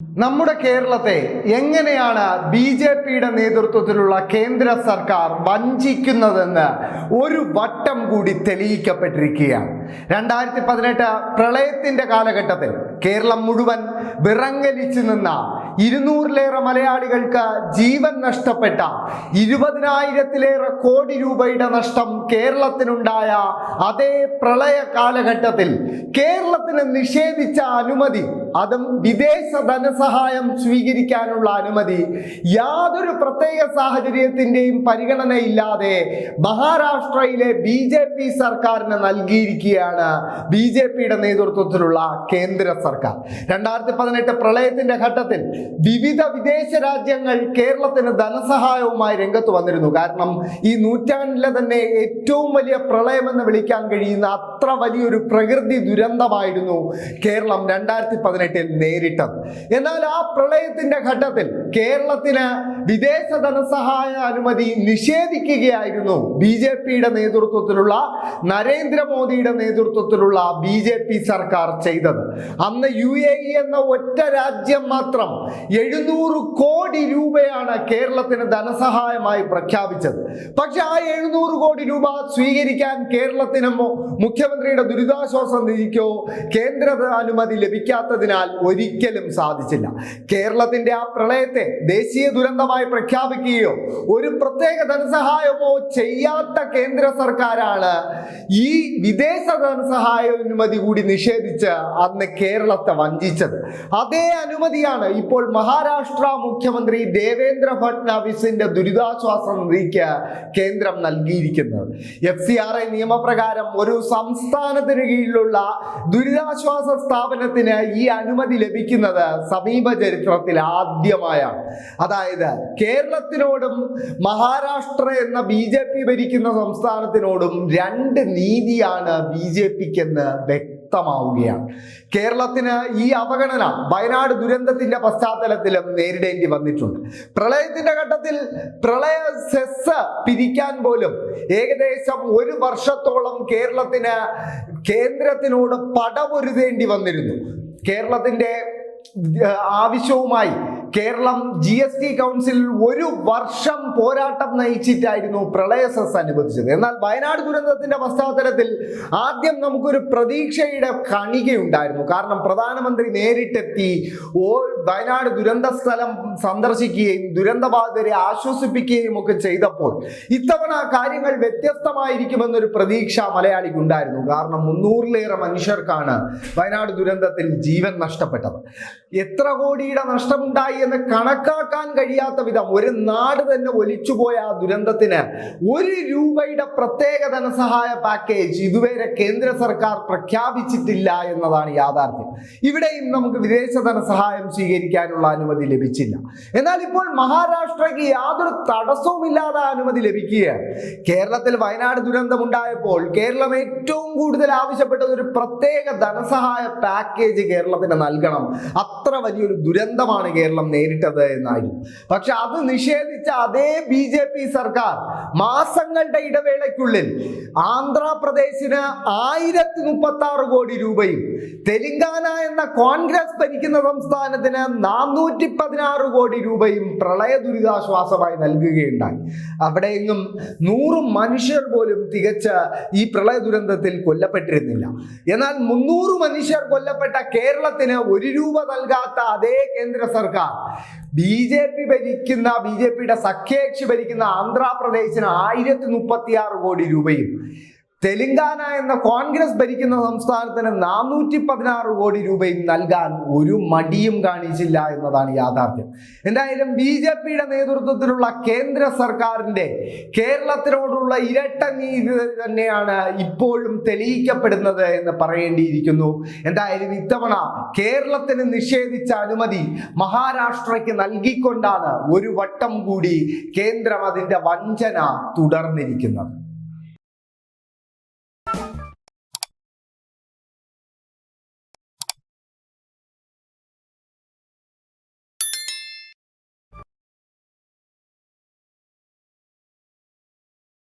നമ്മുടെ കേരളത്തെ എങ്ങനെയാണ് ബി ജെ പിയുടെ നേതൃത്വത്തിലുള്ള കേന്ദ്ര സർക്കാർ വഞ്ചിക്കുന്നതെന്ന് ഒരു വട്ടം കൂടി തെളിയിക്കപ്പെട്ടിരിക്കുകയാണ്. രണ്ടായിരത്തി പതിനെട്ട് പ്രളയത്തിന്റെ കാലഘട്ടത്തിൽ കേരളം മുഴുവൻ വിറങ്ങലിച്ചു നിന്ന ഇരുന്നൂറിലേറെ മലയാളികൾക്ക് ജീവൻ നഷ്ടപ്പെട്ട ഇരുപതിനായിരത്തിലേറെ കോടി രൂപയുടെ നഷ്ടം കേരളത്തിനുണ്ടായ അതേ പ്രളയ കാലഘട്ടത്തിൽ കേരളത്തിന് നിഷേധിച്ച അനുമതി അതും വിദേശ ധനസഹായം സ്വീകരിക്കാനുള്ള അനുമതി യാതൊരു പ്രത്യേക സാഹചര്യത്തിന്റെയും പരിഗണനയില്ലാതെ മഹാരാഷ്ട്രയിലെ ബി ജെ പി സർക്കാരിന് നൽകിയിരിക്കുകയാണ് ബി ജെ പിയുടെ നേതൃത്വത്തിലുള്ള കേന്ദ്ര സർക്കാർ. രണ്ടായിരത്തി പതിനെട്ട് പ്രളയത്തിന്റെ ഘട്ടത്തിൽ വിവിധ വിദേശ രാജ്യങ്ങൾ കേരളത്തിന് ധനസഹായവുമായി രംഗത്ത് വന്നിരുന്നു. കാരണം ഈ നൂറ്റാണ്ടിലെ തന്നെ ഏറ്റവും വലിയ പ്രളയമെന്ന് വിളിക്കാൻ കഴിയുന്ന അത്ര വലിയൊരു പ്രകൃതി ദുരന്തമായിരുന്നു കേരളം രണ്ടായിരത്തി പതിനെട്ടിൽ നേരിട്ടത്. എന്നാൽ ആ പ്രളയത്തിന്റെ ഘട്ടത്തിൽ കേരളത്തിന് വിദേശ ധനസഹായ അനുമതി നിഷേധിക്കുകയായിരുന്നു ബി ജെ പിയുടെ നേതൃത്വത്തിലുള്ള നരേന്ദ്രമോദിയുടെ നേതൃത്വത്തിലുള്ള ബി ജെ പി സർക്കാർ ചെയ്തത്. അന്ന് യു എ ഇ എന്ന ഒറ്റ രാജ്യം മാത്രം എഴുന്നൂറ് കോടി രൂപയാണ് കേരളത്തിന് ധനസഹായമായി പ്രഖ്യാപിച്ചത്. പക്ഷെ ആ എഴുന്നൂറ് കോടി രൂപ സ്വീകരിക്കാൻ കേരളത്തിന് മു- മുഖ്യമന്ത്രിയുടെ ദുരിതാശ്വാസ നിധിക്കോ കേന്ദ്ര അനുമതി ലഭിക്കാത്തതിനാൽ ഒരിക്കലും സാധിച്ചില്ല. കേരളത്തിന്റെ ആ പ്രളയത്തെ ദേശീയ ദുരന്തമായി പ്രഖ്യാപിക്കുകയോ ഒരു പ്രത്യേക ധനസഹായമോ ചെയ്യാത്ത കേന്ദ്ര സർക്കാരാണ് ഈ വിദേശ ധനസഹായ അനുമതി കൂടി നിഷേധിച്ച് അന്ന് കേരളത്തെ വഞ്ചിച്ചത്. അതേ അനുമതിയാണ് ഇപ്പോൾ മഹാരാഷ്ട്ര മുഖ്യമന്ത്രി ദേവേന്ദ്ര ഫട്നാവിസിന്റെ ദുരിതാശ്വാസ നിധിക്ക് കേന്ദ്രം നൽകിയിരിക്കുന്നത്. എഫ് സി ആർ ഐ നിയമപ്രകാരം ഒരു സംസ്ഥാനത്തിന് കീഴിലുള്ള ദുരിതാശ്വാസ സ്ഥാപനത്തിന് ഈ അനുമതി ലഭിക്കുന്നത് സമീപ ചരിത്രത്തിൽ ആദ്യമായാണ്. അതായത് കേരളത്തിനോടും മഹാരാഷ്ട്ര എന്ന ബി ജെ പി ഭരിക്കുന്ന സംസ്ഥാനത്തിനോടും രണ്ട് നീതിയാണ് ബി ജെ പിക്ക് എന്ന് വ്യക്തമാവുകയാണ്. കേരളത്തിന് ഈ അവഗണന വയനാട് ദുരന്തത്തിന്റെ പശ്ചാത്തലത്തിലും നേരിടേണ്ടി വന്നിട്ടുണ്ട്. പ്രളയത്തിന്റെ ഘട്ടത്തിൽ പ്രളയ സെസ് പിരിക്കാൻ പോലും ഏകദേശം ഒരു വർഷത്തോളം കേരളത്തിന് കേന്ദ്രത്തിനോട് പടപൊരുതേണ്ടി വന്നിരുന്നു. കേരളത്തിന്റെ ആവശ്യവുമായി Keralam G S T council ഒരു വർഷം പോരാട്ടം നയിച്ചിട്ടായിരുന്നു പ്രളയ സെസ് അനുവദിച്ചത് എന്നാൽ വയനാട് ദുരന്തത്തിന്റെ പശ്ചാത്തലത്തിൽ ആദ്യം നമുക്കൊരു പ്രതീക്ഷയുടെ കണികയുണ്ടായിരുന്നു. കാരണം പ്രധാനമന്ത്രി നേരിട്ടെത്തി ഓ വയനാട് ദുരന്ത സ്ഥലം സന്ദർശിക്കുകയും ദുരന്തബാധിതരെ ആശ്വസിപ്പിക്കുകയും ഒക്കെ ചെയ്തപ്പോൾ ഇത്തവണ കാര്യങ്ങൾ വ്യത്യസ്തമായിരിക്കുമെന്നൊരു പ്രതീക്ഷ മലയാളിക്ക് ഉണ്ടായിരുന്നു കാരണം മുന്നൂറിലേറെ മനുഷ്യർക്കാണ് വയനാട് ദുരന്തത്തിൽ ജീവൻ നഷ്ടപ്പെട്ടത്. എത്ര കോടിയുടെ നഷ്ടമുണ്ടായി എന്ന് കണക്കാക്കാൻ കഴിയാത്ത വിധം ഒരു നാട് തന്നെ ഒലിച്ചുപോയ ആ ദുരന്തത്തിന് ഒരു രൂപയുടെ പ്രത്യേക ധനസഹായ പാക്കേജ് ഇതുവരെ കേന്ദ്ര സർക്കാർ പ്രഖ്യാപിച്ചിട്ടില്ല എന്നതാണ് യാഥാർത്ഥ്യം. ഇവിടെയും നമുക്ക് വിദേശ ധനസഹായം സ്വീകരിക്കാനുള്ള അനുമതി ലഭിച്ചില്ല. എന്നാൽ ഇപ്പോൾ മഹാരാഷ്ട്രയ്ക്ക് യാതൊരു തടസ്സവുമില്ലാതെ അനുമതി ലഭിക്കുകയാണ്. കേരളത്തിൽ വയനാട് ദുരന്തമുണ്ടായപ്പോൾ കേരളം ഏറ്റവും കൂടുതൽ ആവശ്യപ്പെട്ടത് ഒരു പ്രത്യേക ധനസഹായ പാക്കേജ് കേരളത്തിന് നൽകണം. അത്ര വലിയൊരു ദുരന്തമാണ് കേരളം നേരിട്ടത് എന്നായിരുന്നു. പക്ഷെ അത് നിഷേധിച്ച അതേ ബി ജെ പി സർക്കാർ മാസങ്ങളുടെ ഇടവേളയ്ക്കുള്ളിൽ ആന്ധ്രാപ്രദേശിന് ആയിരത്തി മുപ്പത്തി ആറ് കോടി രൂപയും തെലങ്കാന എന്ന കോൺഗ്രസ് ഭരിക്കുന്ന സംസ്ഥാനത്തിന് നാനൂറ്റി പതിനാറ് കോടി രൂപയും പ്രളയ ദുരിതാശ്വാസമായി നൽകുകയുണ്ടായി. അവിടെയെങ്ങും നൂറ് മനുഷ്യർ പോലും തികച്ച ഈ പ്രളയ ദുരന്തത്തിൽ കൊല്ലപ്പെട്ടിരുന്നില്ല. എന്നാൽ മുന്നൂറ് മനുഷ്യർ കൊല്ലപ്പെട്ട കേരളത്തിന് ഒരു രൂപ നൽകാത്ത അതേ കേന്ദ്ര സർക്കാർ ബി ജെ പി ഭരിക്കുന്ന ബി ജെ പിയുടെ സഖ്യകക്ഷി ഭരിക്കുന്ന ആന്ധ്രാപ്രദേശിന് ആയിരത്തി മുപ്പത്തി ആറ് കോടി രൂപയും തെലങ്കാന എന്ന കോൺഗ്രസ് ഭരിക്കുന്ന സംസ്ഥാനത്തിന് നാനൂറ്റി പതിനാറ് കോടി രൂപയും നൽകാൻ ഒരു മടിയും കാണിച്ചില്ല എന്നതാണ് യാഥാർത്ഥ്യം. എന്തായാലും ബി ജെ പിയുടെ നേതൃത്വത്തിലുള്ള കേന്ദ്ര സർക്കാരിന്റെ കേരളത്തിനോടുള്ള ഇരട്ട നീതി തന്നെയാണ് ഇപ്പോഴും തെളിയിക്കപ്പെടുന്നത് എന്ന് പറയേണ്ടിയിരിക്കുന്നു. എന്തായാലും ഇത്തവണ കേരളത്തിന് നിഷേധിച്ച അനുമതി മഹാരാഷ്ട്രയ്ക്ക് നൽകിക്കൊണ്ടാണ് ഒരു വട്ടം കൂടി കേന്ദ്രം അതിന്റെ വഞ്ചന തുടർന്നിരിക്കുന്നത്.